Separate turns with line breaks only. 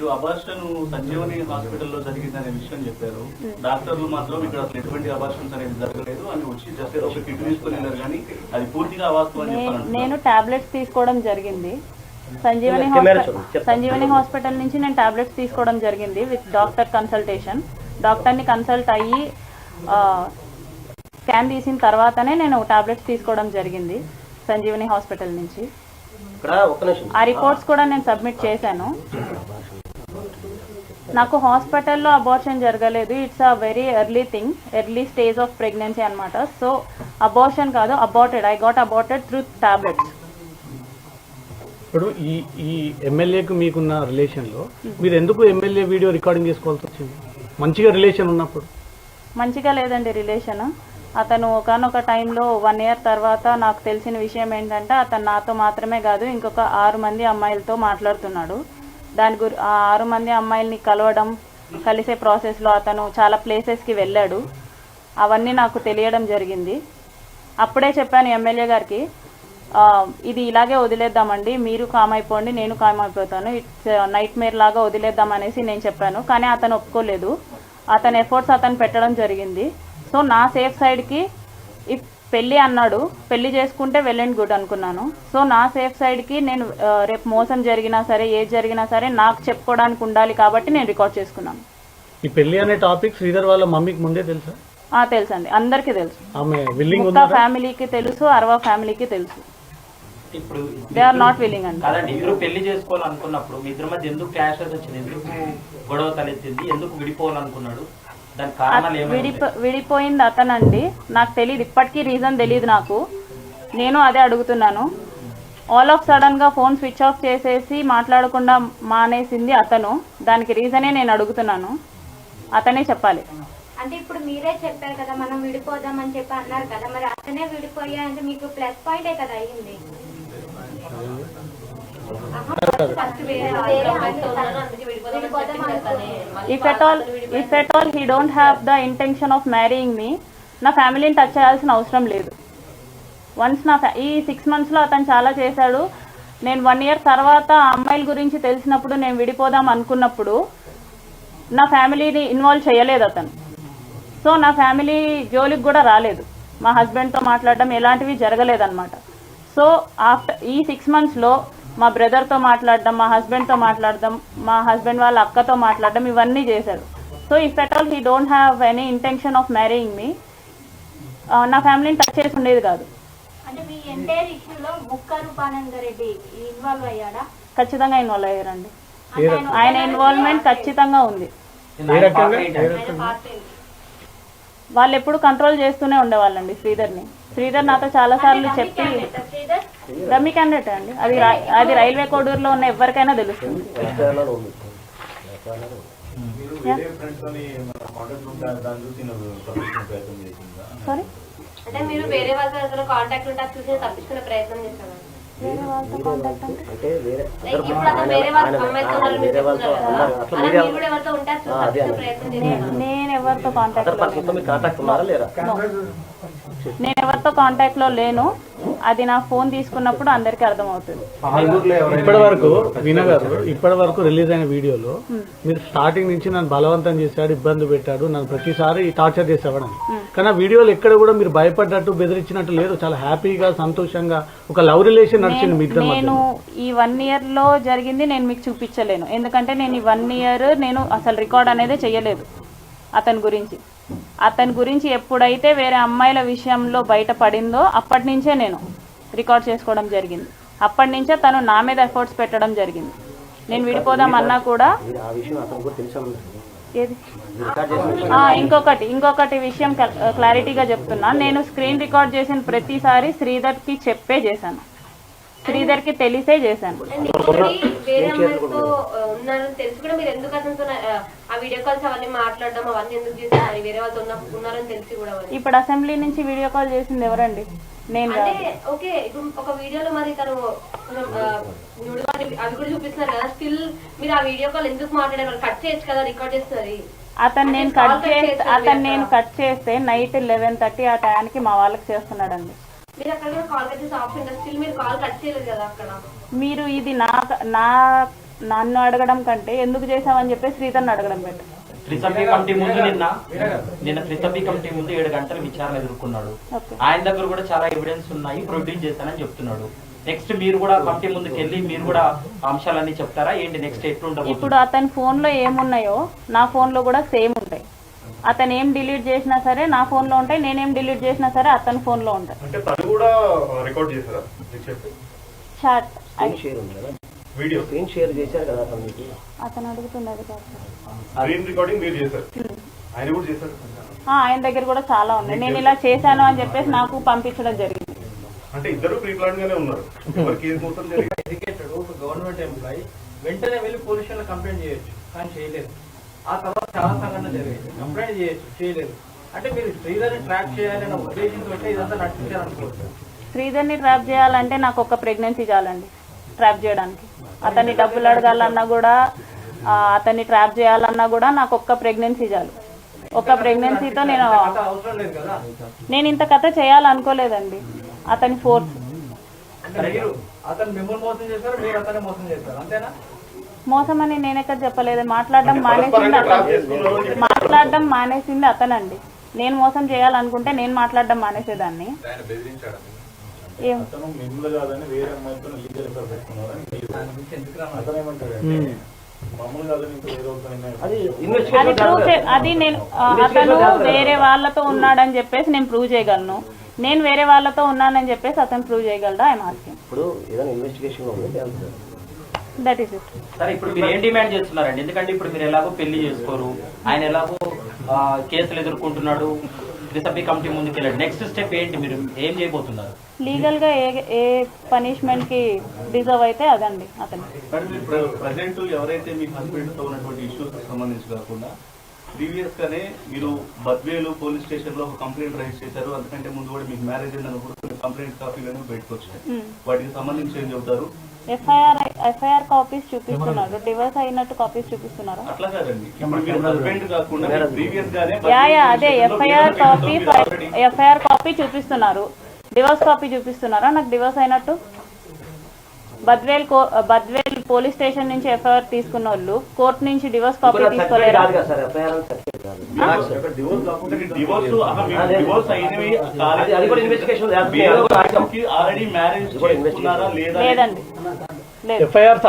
మీరు అబార్షన్ సంజీవని హాస్పిటల్లో జరిగిందనే విషయం చెప్పారు. డాక్టర్లు మాత్రం ఇక్కడ అసలు ఎటువంటి అబార్షన్స్ అనేది జరగలేదు. అని వచ్చి జస్ట్ ఒక కిట్ తీసుకుని వెళ్ళారు కానీ అది పూర్తిగా అవాస్తవం అని
నే-
చెప్పారు
నేను టాబ్లెట్స్ తీసుకోవడం జరిగింది. సంజీవని హాస్పిటల్. సంజీవని హాస్పిటల్ నుంచి నేను టాబ్లెట్స్ తీసుకోవడం జరిగింది విత్ డాక్టర్ కన్సల్టేషన్. డాక్టర్ని కన్సల్ట్ అయ్యి స్కాన్ తీసిన తర్వాతనే నేను టాబ్లెట్స్ తీసుకోవడం జరిగింది సంజీవని హాస్పిటల్ నుంచి.
ఇక్కడ ఒక్క నిమిషం.
ఆ రిపోర్ట్స్ కూడా నేను సబ్మిట్ చేశాను. నాకు హాస్పిటల్లో అబార్షన్ జరగలేదు. It's a very early thing early stage of pregnancy అనమాట సో అబార్షన్ కాదు aborted I got aborted through tablets
ఇప్పుడు ఈ ఈ ఎమ్మెల్యేకు మీకున్న రిలేషన్లో మీరు ఎందుకు ఎమ్మెల్యే వీడియో రికార్డింగ్ చేసుకోవాల్సి వచ్చింది? మంచిగా రిలేషన్ ఉన్నప్పుడు.
మంచిగా లేదండి రిలేషన్ అతను ఒకనొక టైంలో వన్ ఇయర్ తర్వాత నాకు తెలిసిన విషయం ఏంటంటే అతను నాతో మాత్రమే కాదు ఇంకొక ఆరు మంది అమ్మాయిలతో మాట్లాడుతున్నాడు. దాని గురి ఆరు మంది అమ్మాయిల్ని కలవడం కలిసే ప్రాసెస్లో అతను చాలా ప్లేసెస్కి వెళ్ళాడు. అవన్నీ నాకు తెలియడం జరిగింది. అప్పుడే చెప్పాను ఎమ్మెల్యే గారికి ఇది ఇలాగే వదిలేద్దామండి మీరు కామ్ అయిపోండి నేను కామ్ అయిపోతాను ఇట్స్ నైట్ మేర్ లాగా వదిలేద్దాం అనేసి నేను చెప్పాను. కానీ అతను ఒప్పుకోలేదు. అతని ఎఫర్ట్స్ అతను పెట్టడం జరిగింది. సో నా సేఫ్ సైడ్కి ఇఫ్ పెళ్ళి అన్నాడు. పెళ్ళి చేసుకుంటే వెల్ అండ్ గుడ్ అనుకున్నాను. సో నా సేఫ్ సైడ్కి నేను రేపు మోసం జరిగినా సరే ఏది జరిగినా సరే నాకు చెప్పుకోవడానికి ఉండాలి కాబట్టి నేను రికార్డ్ చేసుకున్నాను.
ఈ పెళ్ళి అనే టాపిక్ శ్రీధర్ వాళ్ళ మమ్మీకి ముందే తెలుసా?
ఆ, తెలుసండి. అందరికీ తెలుసు.
ఆమె విల్లింగ్ ఉందా
ఫ్యామిలీకి తెలుసు అరవా ఫ్యామిలీకి తెలుసు.
ఇప్పుడు
దే ఆర్ నాట్ విల్లింగ్ అండి.
కాదండి ఇద్దరు పెళ్ళి చేసుకోవాలనుకున్నప్పుడు మీ ఇద్దరి మధ్య ఎందుకు క్లాష్ వచ్చింది? ఎందుకు గొడవ తలెత్తింది? ఎందుకు విడిపోవాలనుకున్నాడు?
విడిపో విడిపోయింది అతనండి. నాకు తెలియదు ఇప్పటికీ రీజన్ తెలియదు నాకు. నేను అదే అడుగుతున్నాను. ఆల్ ఆఫ్ సడన్గా ఫోన్ స్విచ్ ఆఫ్ చేసేసి మాట్లాడకుండా మానేసింది అతను. దానికి రీజనే నేను అడుగుతున్నాను. అతనే చెప్పాలి.
అంటే ఇప్పుడు మీరే చెప్పారు కదా మనం విడిపోదాం అని చెప్పి అన్నారు కదా. మరి అతనే విడిపోయా అంటే మీకు ప్లస్ పాయింటే కదా అయ్యింది
if at all if at all he don't have the intention of marrying me నా ఫ్యామిలీని టచ్ చేయాల్సిన అవసరం లేదు. వన్స్ నా ఈ సిక్స్ మంత్స్లో అతను చాలా చేశాడు. నేను వన్ ఇయర్ తర్వాత ఆ అమ్మాయిల గురించి తెలిసినప్పుడు నేను విడిపోదాం అనుకున్నప్పుడు నా ఫ్యామిలీని ఇన్వాల్వ్ చేయలేదు అతను. సో నా ఫ్యామిలీ జోలికి కూడా రాలేదు. మా హస్బెండ్తో మాట్లాడడం ఎలాంటివి జరగలేదన్నమాట. సో ఆఫ్టర్ ఈ సిక్స్ మంత్స్లో మా బ్రదర్తో మాట్లాడడం మా హస్బెండ్తో మాట్లాడడం మా హస్బెండ్ వాళ్ళ అక్కతో మాట్లాడడం ఇవన్నీ చేశాడు so if at all he don't have any intention of marrying me నా ఫ్యామిలీని టచ్ చేసి ఉండేది కాదు.
అంటే
ఖచ్చితంగా ఇన్వాల్వ్ అయ్యారండి. ఆయన ఇన్వాల్వ్మెంట్ ఖచ్చితంగా ఉంది. వాళ్ళు ఎప్పుడు కంట్రోల్ చేస్తూనే ఉండేవాళ్ళండి శ్రీధర్ని. శ్రీధర్ నాతో చాలా సార్లు చెప్పి రమ్మీ క్యాండిడేట్ అండి? అది అది రైల్వే కోడూరులో ఉన్న ఎవరికైనా తెలుస్తుంది. సారీ
అంటే మీరు వేరే కాంటాక్ట్ ఉంటే చూసి తప్పించుకునే ప్రయత్నం
అంటే?
వేరే
వేరే
వాళ్ళతో
నేను ఎవరితో కాంటాక్ట్ నేను ఎవరితో కాంటాక్ట్లో లేను. అది నా ఫోన్ తీసుకున్నప్పుడు అందరికీ అర్థమవుతుంది.
ఇప్పటి వరకు వీణ గారు ఇప్పటి వరకు రిలీజ్ అయిన వీడియోలో మీరు స్టార్టింగ్ నుంచి నన్ను బలవంతం చేశాడు ఇబ్బంది పెట్టాడు నన్ను ప్రతిసారి టార్చర్ చేసేవాడని కానీ ఆ వీడియోలో ఎక్కడ కూడా మీరు భయపడ్డట్టు బెదిరించినట్టు లేదు చాలా హ్యాపీగా సంతోషంగా ఒక లవ్ రిలేషన్ నడిచింది మీ ఇద్దరి
నేను ఈ వన్ ఇయర్లో జరిగింది నేను మీకు చూపించలేను. ఎందుకంటే నేను ఈ వన్ ఇయర్ నేను అసలు రికార్డ్ అనేది చేయలేదు అతని గురించి. అతని గురించి ఎప్పుడైతే వేరే అమ్మాయిల విషయంలో బయటపడిందో అప్పటి నుంచే నేను రికార్డ్ చేసుకోవడం జరిగింది. అప్పటి నుంచే తను నా మీద ఎఫర్ట్స్ పెట్టడం జరిగింది. నేను విడిపోదామన్నా కూడా ఏది? ఇంకొకటి ఇంకొకటి విషయం క్లారిటీగా చెప్తున్నా. నేను స్క్రీన్ రికార్డ్ చేసిన ప్రతిసారి శ్రీధర్కి చెప్పే చేశాను. శ్రీధర్కి తెలిసే చేశాను.
వేరే ఉన్నారని తెలిసి కూడా మీరు ఎందుకు అతనితో ఆ, వీడియో కాల్స్ అవన్నీ మాట్లాడడం అవన్నీ ఎందుకు చేశారు? వేరే వాళ్ళతో ఉన్నారని తెలిసి కూడా
ఇప్పుడు అసెంబ్లీ నుంచి వీడియో కాల్ చేసింది ఎవరండి? నేను.
ఓకే ఇప్పుడు ఒక వీడియోలో మరి తను అవి కూడా చూపిస్తున్నారు కదా. స్టిల్ మీరు ఆ వీడియో కాల్ ఎందుకు మాట్లాడారు? కట్ చేయొచ్చు కదా రికార్డ్ చేస్తున్నారు
అతను నేను కట్ చేస్తే అతను నేను. కట్ చేస్తే నైట్ లెవెన్ థర్టీ ఆ టైంకి మా వాళ్ళకి చేస్తున్నాడండి.
మీరు అక్కడ కూడా కాల్ కట్ చేసే ఆప్షన్ కదా స్టిల్ మీరు కాల్ కట్ చేయలేదు కదా అక్కడ?
మీరు ఇది నా నా నన్ను అడగడం కంటే ఎందుకు చేసావని చెప్పి శ్రీధర్ని అడగడం బెటర్.
త్రిసభ్య కమిటీ ముందు నిన్న నిన్న త్రిసభ్య కమిటీ ముందు ఏడు గంటల విచారణ ఎదుర్కొన్నాడు. ఆయన దగ్గర కూడా చాలా ఎవిడెన్స్ ఉన్నాయి ప్రొడ్యూస్ చేశానని చెప్తున్నాడు. నెక్స్ట్ మీరు కూడా కమిటీ ముందుకు వెళ్ళి మీరు కూడా అంశాలన్నీ చెప్తారా? ఏంటి నెక్స్ట్
ఇప్పుడు
ఎట్లుండబోతుంది
అతని ఫోన్లో ఏమున్నాయో నా ఫోన్లో కూడా సేమ్ ఉంటాయి. అతను ఏం డిలీట్ చేసినా సరే నా ఫోన్లో ఉంటాయి నేనేం డిలీట్ చేసినా సరే అతని ఫోన్లో ఉంటాయి.
అంటే తను కూడా రికార్డ్ చేశారా?
చాట్
షేర్ ఉంది కదా?
వీడియో
స్క్రీన్ షేర్ చేశారు కదా అతను మీకు?
అతను అడుగుతున్నది కాదు.
స్క్రీన్ రికార్డింగ్ మీరు చేశారు. ఆయన కూడా చేశారు.
ఆ, ఆయన దగ్గర కూడా చాలా ఉన్నాయి. నేను ఇలా చేశాను అని చెప్పేసి నాకు పంపించడం జరిగింది.
అంటే ఇద్దరు ప్రీ ప్లాన్ గానే ఉన్నారు.
ఎడ్యుకేటెడ్ ఒక గవర్నమెంట్ ఎంప్లాయీ వెంటనే వెళ్ళి పోలీస్ కంప్లైంట్ చేయొచ్చు కానీ చేయలేదు. ఆ తర్వాత చాలా సంఘటన జరిగింది కంప్లైంట్ చేయొచ్చు చేయలేదు. అంటే మీరు శ్రీధర్ని ట్రాక్ చేయాలనే ఉద్దేశంతో ఇదంతా నడిపించారు అనుకోవచ్చు
శ్రీధర్ని ట్రాప్ చేయాలంటే నాకు ఒక ప్రెగ్నెన్సీ చాలండి ట్రాప్ చేయడానికి. అతన్ని డబ్బులు అడగాలన్నా కూడా అతన్ని ట్రాప్ చేయాలన్నా కూడా నాకు ఒక్క ప్రెగ్నెన్సీ చాలు. ఒక ప్రెగ్నెన్సీతో నేను నేను ఇంత కథ చేయాలనుకోలేదండి. అతని ఫోర్స్.
అతను మిమ్మల్ని మోసం చేశారు మీరు అతన్ని మోసం చేశారు అంతేనా?
మోసం అని నేను ఎక్కడ చెప్పలేదు మాట్లాడడం మానేసింది అతను. మాట్లాడడం మానేసింది అతనండి. నేను మోసం చేయాలనుకుంటే నేను మాట్లాడడం మానేసేదాన్ని.
అది
ప్రూవ్ నేను అతను వేరే వాళ్ళతో ఉన్నాడని చెప్పేసి నేను ప్రూవ్ చేయగలను. నేను వేరే వాళ్ళతో ఉన్నానని చెప్పేసి అతను ప్రూవ్ చేయగలడా? ఆస్కింగ్
ఇప్పుడు ఏదైనా ఇన్వెస్టిగేషన్లో ఉంది తెలుసు.
దట్ ఈస్ ఇట్
సరే ఇప్పుడు మీరు ఏం డిమాండ్ చేస్తున్నారండి? ఎందుకంటే ఇప్పుడు మీరు ఎలాగో పెళ్ళి చేసుకోరు. ఆయన ఎలాగో కేసులు ఎదుర్కొంటున్నాడు. త్రిసభ్య కమిటీ ముందుకు వెళ్ళాడు నెక్స్ట్ స్టెప్ ఏంటి? మీరు ఏం చేయబోతున్నారు?
లీగల్గా ఏ ఏ పనిష్మెంట్కి డిజర్వ్ అయితే అదండి అతను.
ప్రజెంట్ ఎవరైతే మీ హస్బెండ్తో ఉన్నటువంటి ఇష్యూస్ సంబంధించి కాకుండా ప్రీవియస్ గానే మీరు బద్వేలు పోలీస్ స్టేషన్లో ఒక కంప్లైంట్ రైజ్ చేశారు. అందుకంటే ముందు కూడా మీకు మ్యారేజ్ అయిందని కంప్లైంట్ కాపీ కానీ బయటకు వచ్చాయి వాటికి సంబంధించి ఏం చెబుతారు?
ఎఫ్ఐఆర్ ఎఫ్ఐఆర్ కాపీస్ చూపిస్తున్నారు? డివోర్స్ అయినట్టు కాపీస్ చూపిస్తున్నారు? యా యా అదే ఎఫ్ఐఆర్ కాపీ ఎఫ్ఐఆర్ కాపీ చూపిస్తున్నారు. డివోర్స్ కాపీ చూపిస్తున్నారా? నాకు డివోర్స్ అయినట్టు? బద్వేల్ కో బద్వేల్ పోలీస్ స్టేషన్ నుంచి ఎఫ్ఐఆర్ తీసుకున్న వాళ్ళు కోర్టు నుంచి డివోర్స్ కాపీ
ఇప్పుడు అది సర్టిఫికేట్
తీసుకోలేరా?
కాదు కదా సార్ ఎఫ్ఐఆర్ సర్టిఫికేట్ కాదు.
డివోర్స్ కాకుండా
డివోర్స్ డివోర్స్ అయినవి
అది- అది కూడా investigation లో అది కూడా
ఆల్రెడీ మ్యారేజ్
ఇది కూడా
చేసుకున్నారా లేదా
లేదండి. లేదు
ఎఫ్ఐఆర్